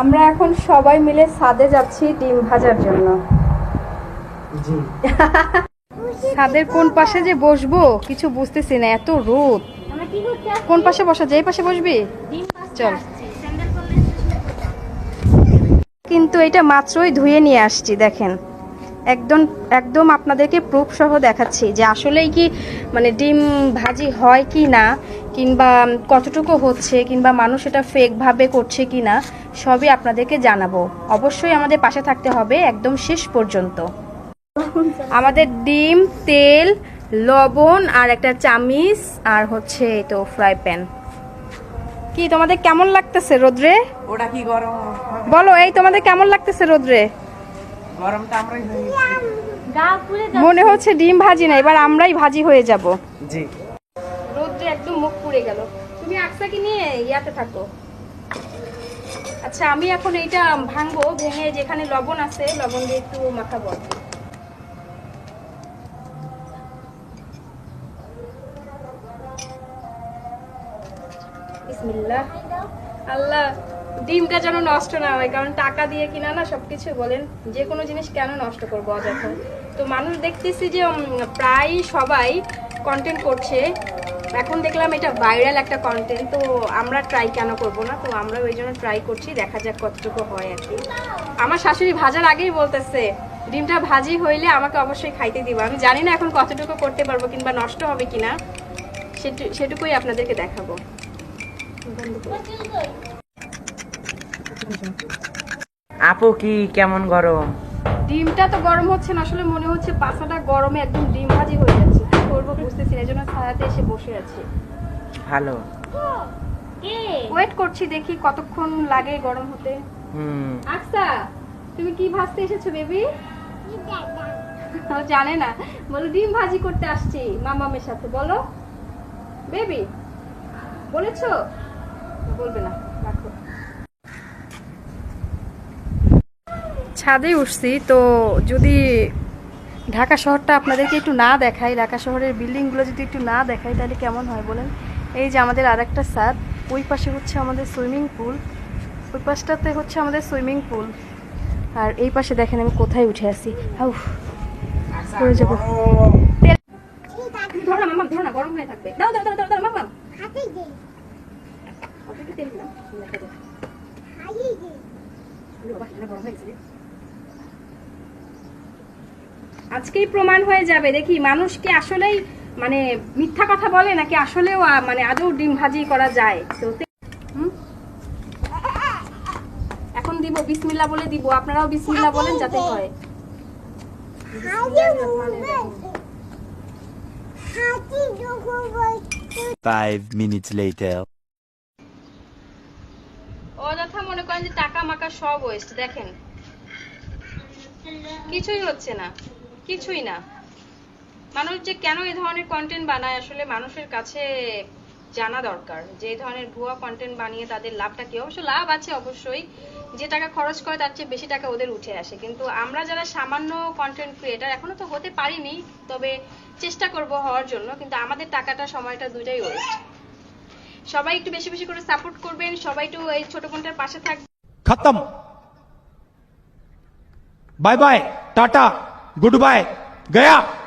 আমরা এখন সবাই মিলে ছাদে যাচ্ছি ডিম ভাজার জন্য। জি। ছাদের কোন পাশে যে বসবো কিছু বুঝতেছি না এত রোদ? কোন পাশে বসা যায় এই পাশে বসবি? চল। কিন্তু এটা মাত্রই ধুয়ে নিয়ে আসছি দেখেন। একদম একদম আপনাদেরকে প্রুফ সহ দেখাচ্ছি যে আসলেই কি মানে ডিম ভাজি হয় কি না। কিংবা কতটুকু হচ্ছে কিংবা মানুষ এটা ফেকভাবে করছে কি না সবই আপনাদেরকে জানাব। অবশ্যই আমাদের পাশে থাকতে হবে একদম শেষ পর্যন্ত। আমাদের ডিম তেল লবণ আর একটা চামিচ আর হচ্ছে এই তো ফ্রাই প্যান কি তোমাদের কেমন লাগতেছে রোদ্রে? ওটা কি গরম? বলো এই তোমাদের কেমন লাগতেছে রোদ্রে? গরমটা আমরাই হয়ে। মনে হচ্ছে ডিম ভাজি না এবার আমরাই ভাজি হয়ে যাব। জি। পুড়ে গেল। তুমি আকসাকে নিয়ে ইয়াতে থাকো। আচ্ছা আমি এখন এইটা ভাঙবো, ভেঙে যেখানে লবণ আছে, লবণ দিয়ে একটু কি। বিসমিল্লাহ। আল্লাহ, ডিমটা যেন নষ্ট না হয়, কারণ টাকা দিয়ে কিনা না সবকিছু বলেন, যে কোনো জিনিস কেন নষ্ট করব অযথা? তো মানুষ দেখতেছি যে প্রায় সবাই কন্টেন্ট করছে এখন দেখলাম এটা ভাইরাল একটা কন্টেন্ট তো আমরা ট্রাই কেন করব না? তো আমরা ওই জন্য ট্রাই করছি দেখা যাক কতটুকু হয় আর কি। আমার শাশুড়ি ভাজার আগেই বলতেছে ডিমটা ভাজি হইলে আমাকে অবশ্যই খাইতে দিবা। আমি জানি না এখন কতটুকু করতে পারব কিংবা নষ্ট হবে কিনা সেটু- সেটুকুই আপনাদেরকে দেখাবো। আপু কি কেমন গরম? ডিমটা তো গরম হচ্ছে না আসলে মনে হচ্ছে পাছাটা গরমে একদম ডিম ভাজি হয়ে যাচ্ছে। করব বুঝতেছি না এই ছায়াতে এসে বসে আছি। ভালো। কে? ওয়েট করছি দেখি কতক্ষণ লাগে গরম হতে। হুম। আকসা তুমি কি ভাজতে এসেছ বেবি জানে না। বলো ডিম ভাজি করতে আসছি মামামের সাথে বলো। বেবি বলেছ? বলবে না রাখো। ছাদে উঠছি তো যদি ঢাকা শহরটা আপনাদেরকে একটু না দেখাই ঢাকা শহরের বিল্ডিংগুলো যদি একটু না দেখাই তাহলে কেমন হয় বলেন? এই যে আমাদের আর একটা ছাদ ওই পাশে হচ্ছে আমাদের সুইমিং পুল ওই পাশটাতে হচ্ছে আমাদের সুইমিং পুল। আর এই পাশে দেখেন আমি কোথায় উঠে আসি হাউ পড়ে যাব। না না গরম হয়ে থাকবে। দাও দাও দাও দাও দাও মামা। দেখা। ওরে বাবা, এটা গরম হয়ে গেছে আজকেই প্রমাণ হয়ে যাবে। দেখি মানুষ কি আসলেই মানে মিথ্যা কথা বলে নাকি আসলেও মানে আদৌ ডিম ভাজি করা যায়? তো এখন দিব বিসমিল্লাহ বলে দিব। আপনারাও বিসমিল্লাহ বলেন যাতে হয়। Five minutes later. অযথা মনে করেন যে টাকা মাকা সব ওয়েস্ট দেখেন। কিছুই হচ্ছে না। কিছুই না। মানুষ যে কেন এই ধরনের কন্টেন্ট বানায়, আসলে মানুষের কাছে জানা দরকার। যে এই ধরনের ভুয়া কন্টেন্ট বানিয়ে তাদের লাভটা কি? অবশ্য লাভ আছে অবশ্যই। যে টাকা খরচ করে তার চেয়ে বেশি টাকা ওদের উঠে আসে। কিন্তু আমরা যারা সামান্য কন্টেন্ট ক্রিয়েটার এখনও তো হতে পারিনি, তবে চেষ্টা করব হওয়ার জন্য। কিন্তু আমাদের টাকাটা, সময়টা দুটাই ওয়েস্ট সবাই একটু বেশি বেশি করে সাপোর্ট করবেন। সবাই একটু এই ছোট কোনটার পাশে থাকবেন খতম। Bye bye tata. Good bye गया।